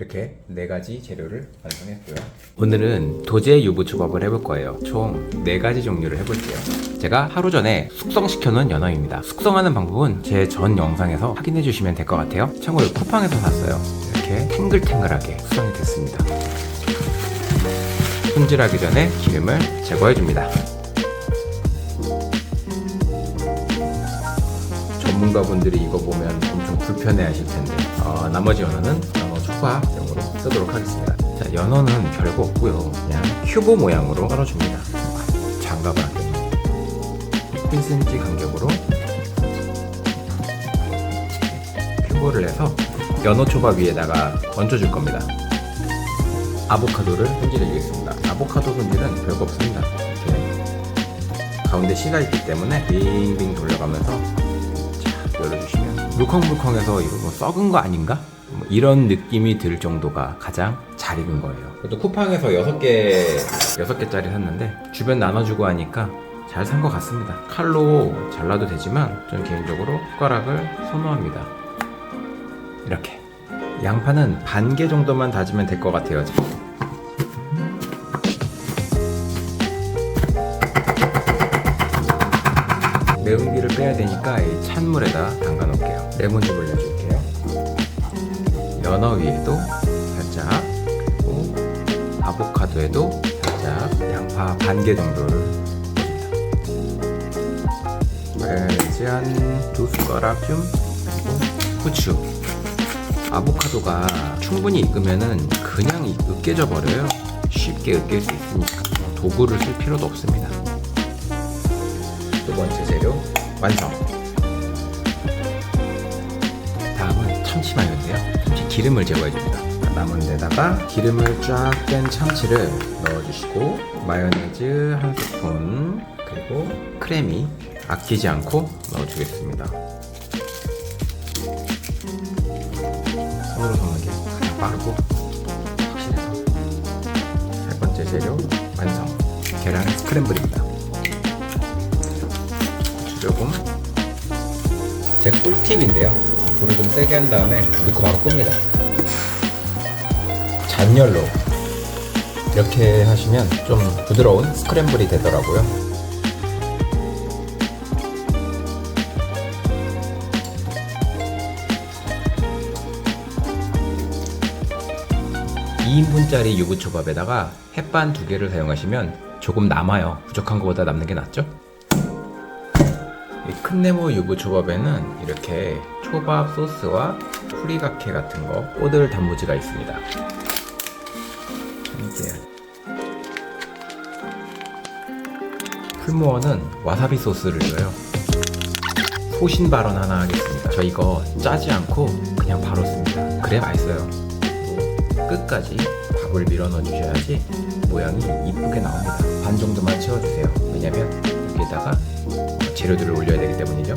이렇게 네 가지 재료를 완성했고요. 오늘은 도제 유부 초밥을 해볼 거예요. 총 네 가지 종류를 해볼게요. 제가 하루 전에 숙성시켜놓은 연어입니다. 숙성하는 방법은 제 전 영상에서 확인해 주시면 될 것 같아요. 참고로 쿠팡에서 샀어요. 이렇게 탱글탱글하게 숙성이 됐습니다. 손질하기 전에 기름을 제거해 줍니다. 전문가분들이 이거 보면 엄청 불편해 하실 텐데 어, 나머지 연어는 연어 초밥용으로 쓰도록 하겠습니다. 자 연어는 별거 없고요. 그냥 큐브 모양으로 썰어줍니다. 장갑을 안 껴요 1cm 간격으로 큐브를 해서 연어 초밥 위에다가 얹어줄 겁니다. 아보카도를 손질해 주겠습니다. 아보카도 손질은 별거 없습니다. 가운데 씨가 있기 때문에 빙빙 돌려가면서 열어주시면. 물컹물컹해서 이거 뭐 썩은 거 아닌가? 뭐 이런 느낌이 들 정도가 가장 잘 익은 거예요. 또 쿠팡에서 6개, 6개짜리 샀는데 주변 나눠주고 하니까 잘 산 것 같습니다. 칼로 잘라도 되지만 저는 개인적으로 숟가락을 선호합니다. 이렇게. 양파는 반 개 정도만 다지면 될 것 같아요. 지금. 매운기를 빼야 되니까 이 찬물에다 담가 놓을게요. 레몬즙을 내줄게요. 연어 위에도 살짝 그리고 아보카도에도 살짝 양파 반 개 정도를 마요네즈 한두 숟가락쯤 그리고 후추 아보카도가 충분히 익으면은 그냥 이- 으깨져 버려요. 쉽게 으깰 수 있으니까 도구를 쓸 필요도 없습니다. 두 번째 재료 완성. 참치 마요인데요. 참치 기름을 제거해 줍니다. 남은 데다가 기름을 쫙 뺀 참치를 넣어주시고 마요네즈 한 스푼 그리고 크래미 아끼지 않고 넣어주겠습니다. 손으로 섞는 게 가장 빠르고 확실해서 세 번째 재료 완성. 계란 스크램블입니다. 조금 제 꿀팁인데요 불을 좀 세게 한 다음에 넣고 바로 끕니다. 잔열로 이렇게 하시면 좀 부드러운 스크램블이 되더라고요. (2인분짜리) 유부초밥에다가 햇반 두 개를 사용하시면 조금 남아요. 부족한 것보다 남는 게 낫죠? 이큰 네모 유부초밥에는 이렇게 초밥 소스와 후리가케 같은 거 꼬들 단무지가 있습니다. 이렇게 풀무원은 와사비 소스를 줘요. 소신 발언 하나 하겠습니다. 저 이거 짜지 않고 그냥 바로 씁니다. 그래 맛있어요. 끝까지 밥을 밀어 넣어 주셔야지 모양이 이쁘게 나옵니다. 반 정도만 채워주세요. 왜냐면 여기에다가 재료들을 올려야 되기 때문이죠.